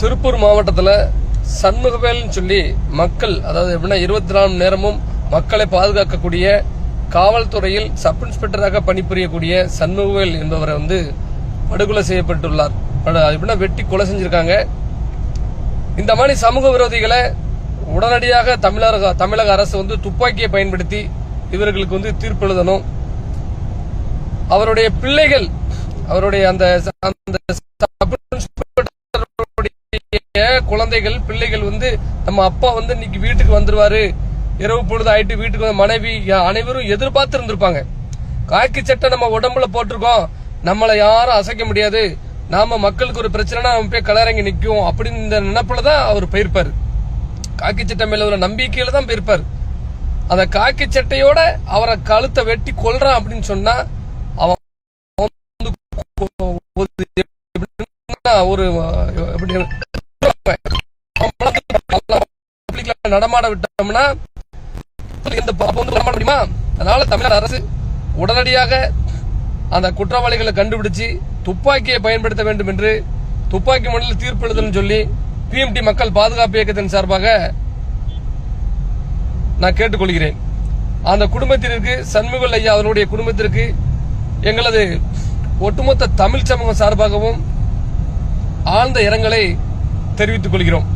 திருப்பூர் மாவட்டத்தில் சண்முகவேல்னு சொல்லி மக்கள் அதாவது எப்படின்னா இருபத்தி நாலு நேரமும் மக்களை பாதுகாக்கக்கூடிய காவல்துறையில் சப் இன்ஸ்பெக்டராக பணிபுரியக்கூடிய சண்முகவேல் என்பவரை வந்து படுகொலை செய்யப்பட்டுள்ளார். எப்படின்னா வெட்டி கொலை செஞ்சிருக்காங்க. இந்த மாதிரி சமூக விரோதிகளை உடனடியாக தமிழக தமிழக அரசு வந்து துப்பாக்கியை பயன்படுத்தி இவர்களுக்கு வந்து தீர்ப்பு எழுதணும். அவருடைய பிள்ளைகள் அவருடைய அந்த அந்த குழந்தைகள் பிள்ளைகள் வந்து நம்ம அப்பா வந்து இன்னைக்கு வீட்டுக்கு வந்துருவாரு இரவு பொழுது ஆயிட்டு வீட்டுக்கு வந்து மனைவி அனைவரும் எதிர்பார்த்து இருந்திருப்பாங்க காக்கி சட்டை நம்ம உடம்புல போட்டிருக்கோம் நம்மளை யாரும் அசைக்க முடியாது நாம மக்களுக்கு ஒரு பிரச்சனைனா நம்ம போய் கலரங்கி நிற்கும் அப்படின்னு இந்த நினைப்புல தான் அவர் போயிருப்பாரு காக்கி சட்டை மேல உள்ள நம்பிக்கையில தான் போயிருப்பாரு அந்த காக்கி சட்டையோட அவரை கழுத்தை வெட்டி கொள்றான் அப்படின்னு சொன்னா அவன் வந்து ஒரு எப்படின்னா ஒரு எப்படி நடமாட விட்டோம்னா இந்த அப்ப வந்து நடமாட முடியுமா? அதனால தமிழக அரசு உடனடியாக அந்த குற்றவாளிகளை கண்டுபிடிச்சு துப்பாக்கியை பயன்படுத்த வேண்டும் என்று துப்பாக்கி மண்டல தீர்ப்பு எழுதணும்னு சொல்லி பிஎம்டி மக்கள் பாதுகாப்பு இயக்கத்தின் சார்பாக நான் கேட்டுக்கொள்கிறேன். அந்த குடும்பத்திற்கு சண்முகல் ஐயா அவருடைய குடும்பத்திற்கு எங்களது ஒட்டுமொத்த தமிழ் சமூகம் சார்பாகவும் ஆழ்ந்த இரங்கலை தெரிவித்துக் கொள்கிறோம்.